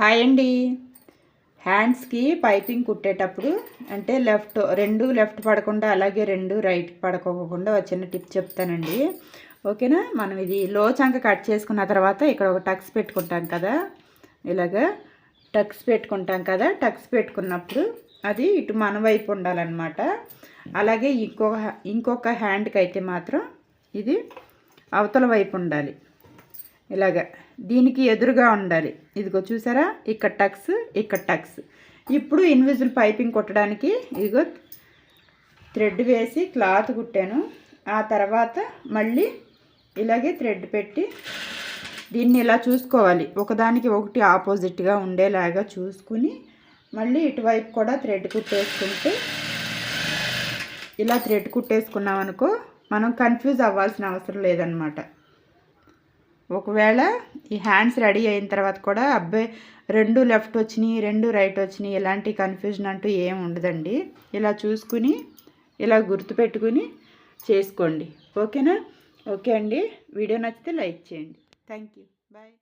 Hi అండి. హ్యాండ్స్కి piping కుట్టేటప్పుడు అంటే లెఫ్ట్ రెండు లెఫ్ట్ పడకుండా అలాగే రెండు రైట్ పడుకోకుండా ఒక చిన్న టిప్ చెప్తానండి. ఓకేనా? మనం ఇది లో చంక కట్ చేసుకున్న తర్వాత ఇక్కడ ఒక టక్స్ పెట్టుకుంటాం కదా. ఇలాగా టక్స్ పెట్టుకుంటాం కదా. టక్స్ పెట్టుకున్నప్పుడు అది ఇటు మన వైపు ఉండాలన్నమాట. అలాగే ఇంకొక ఇంకొక హ్యాండ్కి అయితే మాత్రం ఇది అవతల వైపు ఉండాలి. ఇలాగ దీనికి ఎదురుగా ఉండాలి. ఇదిగో చూసారా? ఇక్కడ టక్స్ ఇక్కడ టక్స్. ఇప్పుడు ఇన్విజిల్ పైపింగ్ కుట్టడానికి ఇదిగో థ్రెడ్ వేసి క్లాత్ కుట్టాను. ఆ తర్వాత మళ్ళీ ఇలాగే థ్రెడ్ పెట్టి దీన్ని ఇలా చూసుకోవాలి. ఒకదానికి ఒకటి ఆపోజిట్గా ఉండేలాగా చూసుకుని మళ్ళీ ఇటువైపు కూడా థ్రెడ్ కుట్టేసుకుంటే ఇలా థ్రెడ్ కుట్టేసుకున్నాం అనుకో మనం కన్ఫ్యూజ్ అవ్వాల్సిన అవసరం లేదనమాట. ఒకవేళ ఈ హ్యాండ్స్ రెడీ అయిన తర్వాత కూడా అబ్బాయి రెండు లెఫ్ట్ వచ్చినాయి రెండు రైట్ వచ్చినాయి ఎలాంటి కన్ఫ్యూజన్ అంటూ ఏం ఉండదండి. ఇలా చూసుకుని ఇలా గుర్తుపెట్టుకుని చేసుకోండి. ఓకేనా? ఓకే అండి. వీడియో నచ్చితే లైక్ చేయండి. Thank you bye